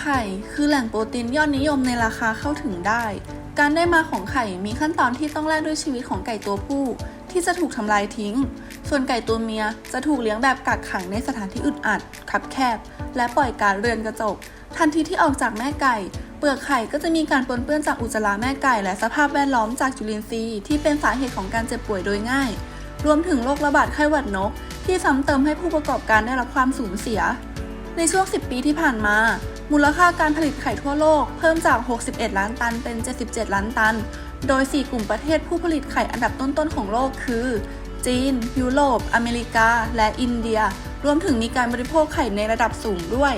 ไข่คือแหล่งโปรตีนยอดนิยมในราคาเข้าถึงได้ การได้มาของไข่มีขั้นตอนที่ต้องแลกด้วยชีวิตของไก่ตัวผู้ ที่จะถูกทำลายทิ้ง ส่วนไก่ตัวเมียจะถูกเลี้ยงแบบกักขังในสถานที่อึดอัดคับแคบ และปล่อยการเรือนกระจก ทันทีที่ออกจากแม่ไก่ เปลือกไข่ก็จะมีการปนเปื้อนจากอุจจาระแม่ไก่ และสภาพแวดล้อมจากจุลินทรีย์ที่เป็นสาเหตุของการเจ็บป่วยโดยง่าย รวมถึงโรคระบาดไข้หวัดนก ที่ซ้ำเติมให้ผู้ประกอบการได้รับความสูญเสีย ในช่วง 10 ปีที่ผ่านมา มูลค่าการผลิตไข่ทั่วโลกเพิ่มจาก 61 ล้านตันเป็น 77 ล้านตัน โดย 4 กลุ่มประเทศผู้ผลิตไข่อันดับต้นๆของโลกคือ จีน ยุโรป อเมริกา และอินเดีย รวมถึงมีการบริโภคไข่ในระดับสูงด้วย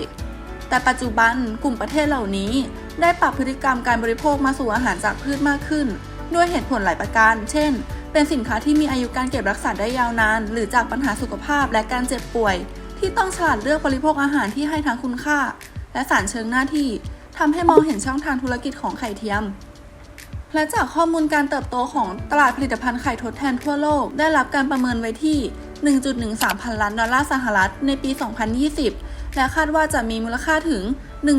แต่ปัจจุบันกลุ่มประเทศเหล่านี้ ได้ปรับพฤติกรรมการบริโภคมาสู่อาหารจากพืชมากขึ้น ด้วยเหตุผลหลายประการ เช่น เป็นสินค้าที่มีอายุการเก็บรักษาได้ยาวนาน หรือจากปัญหาสุขภาพและการเจ็บป่วย ที่ต้องฉลาดเลือกบริโภคอาหารที่ให้ทั้งคุณค่า และสารเชิงหน้าที่ทำให้มองเห็นช่องทางธุรกิจของไข่เทียม และจากข้อมูลการเติบโตของตลาดผลิตภัณฑ์ไข่ทดแทนทั่วโลก ได้รับการประเมินไว้ที่ 1.13 พันล้านดอลลาร์สหรัฐในปี 2020 และคาดว่าจะมีมูลค่าถึง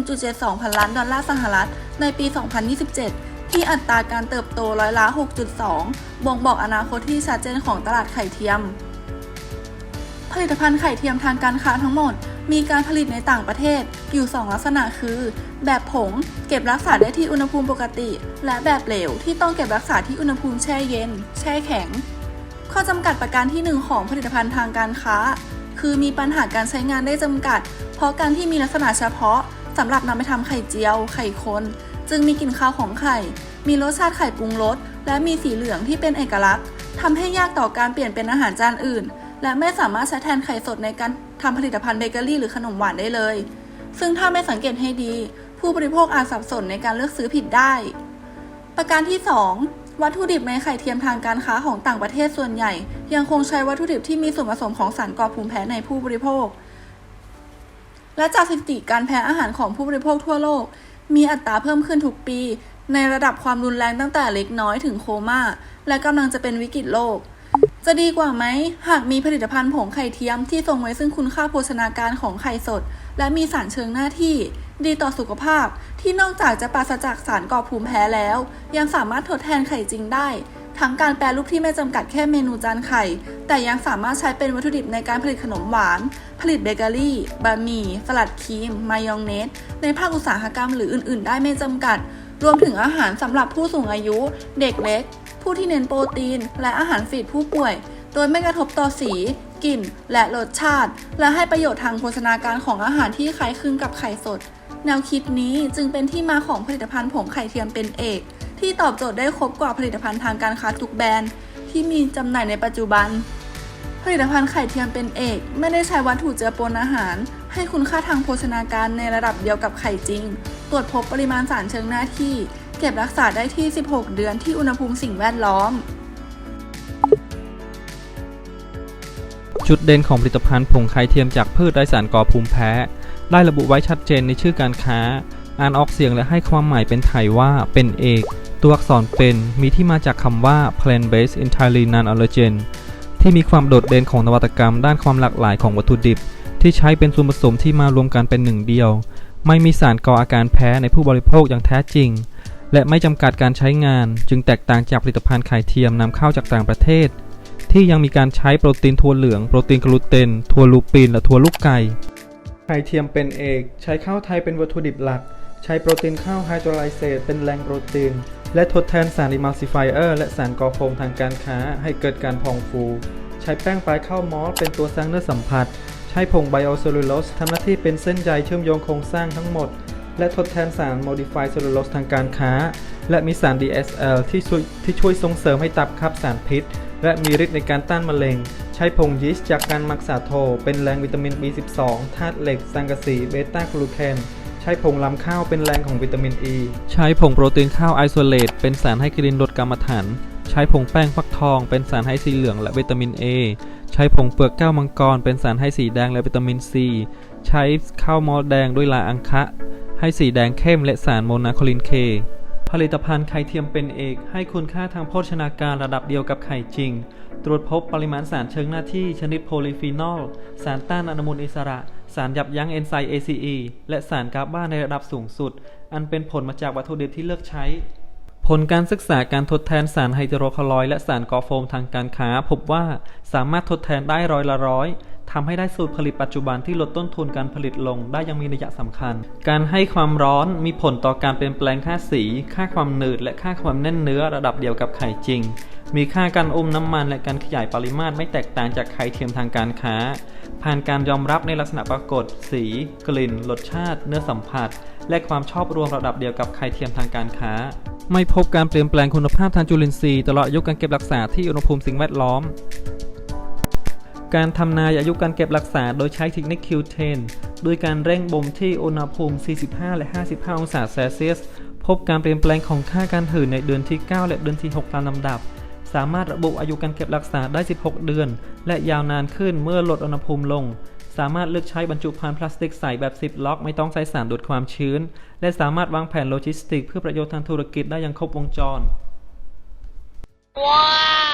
1.72 พันล้านดอลลาร์สหรัฐในปี 2027 ที่อัตราการเติบโตร้อยละ 6.2 บ่งบอกอนาคตที่ชัดเจนของตลาดไข่เทียม ผลิตภัณฑ์ไข่เทียมทางการค้าทั้งหมด มีการผลิตในต่างประเทศ อยู่ 2 ลักษณะคือ แบบผงเก็บรักษาได้ที่อุณหภูมิปกติ และแบบเหลวที่ต้องเก็บรักษาที่อุณหภูมิแช่เย็น แช่แข็ง ข้อจำกัดประการที่ 1 ของผลิตภัณฑ์ทางการค้า คือมีปัญหาการใช้งานได้จำกัด เพราะการที่มีลักษณะเฉพาะสำหรับนำไปทำไข่เจียว ไข่คน จึงมีกลิ่นคาวของไข่ มีรสชาติไข่ปรุงรสและมีสีเหลืองที่เป็นเอกลักษณ์ทำให้ยากต่อการเปลี่ยนเป็นอาหารจานอื่น และไม่สามารถใช้แทนไข่สดในการทำผลิตภัณฑ์เบเกอรี่หรือขนมหวานได้เลย ซึ่งถ้าไม่สังเกตให้ดี ผู้บริโภคอาจสับสนในการเลือกซื้อผิดได้ ประการที่ 2 วัตถุดิบในไข่เทียมทางการค้าของต่างประเทศส่วนใหญ่ ยังคงใช้วัตถุดิบที่มีส่วนผสมของสารก่อภูมิแพ้ในผู้บริโภค และจากสถิติการแพ้อาหารของผู้บริโภคทั่วโลก มีอัตราเพิ่มขึ้นทุกปี ในระดับความรุนแรงตั้งแต่เล็กน้อยถึงโคม่าและกำลังจะเป็นวิกฤตโลกจะดีกว่าไหม หากมีผลิตภัณฑ์ผงไข่เทียมที่ทรงไว้ซึ่งคุณค่าโภชนาการของไข่สด และมีสารเชิงหน้าที่ ดีต่อสุขภาพ ที่นอกจากจะปราศจากสารก่อภูมิแพ้แล้ว ยังสามารถทดแทนไข่จริงได้ ทั้งการแปรรูปที่ไม่จำกัดแค่เมนูจานไข่ แต่ยังสามารถใช้เป็นวัตถุดิบในการผลิตขนมหวาน ผลิตเบเกอรี่ บะหมี่ สลัดครีม มายองเนส ในภาคอุตสาหกรรมหรืออื่น ๆ ได้ไม่จำกัด รวมถึงอาหารสำหรับผู้สูงอายุ เด็กเล็ก ผู้ที่เน้นโปรตีน และอาหารฟีดผู้ป่วย โดยไม่กระทบต่อสี กลิ่น และรสชาติ และให้ประโยชน์ทางโภชนาการของอาหารที่คล้ายคลึงกับไข่สด แนวคิดนี้จึงเป็นที่มาของผลิตภัณฑ์ผงไข่เทียมเป็นเอก ที่ตอบโจทย์ได้ครบกว่าผลิตภัณฑ์ทางการค้าทุกแบรนด์ ที่มีจำหน่ายในปัจจุบัน ผลิตภัณฑ์ไข่เทียมเป็นเอก ไม่ได้ใช้วัตถุเจือปนอาหาร ให้คุณค่าทางโภชนาการในระดับเดียวกับไข่จริง ตรวจพบปริมาณสารเชิงหน้าที่ เก็บรักษาได้ที่ 16 เดือนที่อุณหภูมิสิ่งแวดล้อม จุดเด่นของผลิตภัณฑ์ผงไข่เทียมจากพืชไร้สารก่อภูมิแพ้ ได้ระบุไว้ชัดเจนในชื่อการค้า อ่านออกเสียงและให้ความหมายเป็นไทยว่าเป็นเอก ตัวอักษรเป็นมีที่มาจากคำว่า plant based entirely non-allergen ที่มีความโดดเด่นของนวัตกรรมด้านความหลากหลายของวัตถุดิบ ที่ใช้เป็นส่วนผสมที่มารวมกันเป็นหนึ่งเดียว ไม่มีสารก่ออาการแพ้ในผู้บริโภคอย่างแท้จริง และไม่จำกัดการใช้งาน จึงแตกต่างจากผลิตภัณฑ์ไข่เทียมนำเข้าจากต่างประเทศ ที่ยังมีการใช้โปรตีนถั่วเหลือง โปรตีนกลูเตน ถั่วลูปินและถั่วลูกไก่ไข่เทียมเป็นเอก ใช้ข้าวไทยเป็นวัตถุดิบหลัก ใช้โปรตีนข้าวไฮโดรไลเซตเป็นแหล่งโปรตีน และทดแทนสารอิมัลซิฟายเออร์และสารก่อโฟมทางการค้าให้เกิดการพองฟู ใช้แป้งปลายข้าวมอสเป็นตัวสร้างเนื้อสัมผัส ใช้ผงไบโอเซลลูโลสทำหน้าที่เป็นเส้นใยเชื่อมโยงโครงสร้างทั้งหมด และทดแทนสาร Modified Cellulose ทางการค้า และมีสาร DSL ที่ช่วยที่ช่วยส่งเสริมให้ตับขับสารพิษ และมีฤทธิ์ในการต้านมะเร็ง ใช้ผงยีสต์จากการมักษาโท เป็นแหล่งวิตามิน B12 ธาตุเหล็กสังกะสีเบต้ากลูแคนใช้ผงลำข้าวเป็นแหล่งของวิตามิน E ใช้ผงโปรตีนข้าวไอโซเลตเป็นสารให้กลินลดกรรมฐานใช้ผงแป้งฟักทองเป็นสารให้สีเหลืองและวิตามิน A ใช้ผงเปลือกแก้วมังกร เป็นสารให้สีแดงและวิตามิน C ใช้ข้าวมอแดงด้วยลาอังคะ ให้สีแดงเข้มและสารโมนาโคลินเค ผลิตภัณฑ์ไข่เทียมเป็นเอก ให้คุณค่าทางโภชนาการระดับเดียวกับไข่จริง ตรวจพบปริมาณสารเชิงหน้าที่ชนิดโพลีฟีนอล สารต้านอนุมูลอิสระ สารยับยั้งเอนไซม์ ACE และสารกาบาในระดับสูงสุด อันเป็นผลมาจากวัตถุดิบที่เลือกใช้ ผลการศึกษาการทดแทนสารไฮโดรคลอรอยด์และสารกอโฟมทางการค้า พบว่าสามารถทดแทนได้ร้อยละร้อย ทำให้ได้สูตรผลิตปัจจุบันที่ลดต้นทุนการผลิตลงได้อยังมีนัยสำคัญ การให้ความร้อนมีผลต่อการเปลี่ยนแปลงค่าสี ค่าความหนืด และค่าความแน่นเนื้อระดับเดียวกับไข่จริง มีค่าการอมน้ำมันและการขยายปริมาตรไม่แตกต่างจากไข่เทียมทางการค้า ผ่านการยอมรับในลักษณะปรากฏ สี กลิ่น รสชาติ เนื้อสัมผัส และความชอบรวมระดับเดียวกับไข่เทียมทางการค้าไม่พบการเปลี่ยนแปลงคุณภาพทางจุลินทรีย์ตลอดยุคการเก็บรักษาที่อุณหภูมิสิ่งแวดล้อม การทำนายอายุการเก็บรักษาโดยใช้เทคนิค Q10 โดยการเร่งบ่มที่อุณหภูมิ 45 และ 55 องศาเซลเซียส พบการเปลี่ยนแปลงของค่าการถือในเดือนที่ 9 และเดือนที่ 6 ตามลำดับ สามารถระบุอายุการเก็บรักษาได้ 16 เดือน และยาวนานขึ้นเมื่อลดอุณหภูมิลง สามารถเลือกใช้บรรจุภัณฑ์พลาสติกใสแบบซิปล็อก ไม่ต้องใช้สารดูดความชื้น และสามารถวางแผนโลจิสติก เพื่อประโยชน์ทางธุรกิจได้อย่างครบวงจร Wow!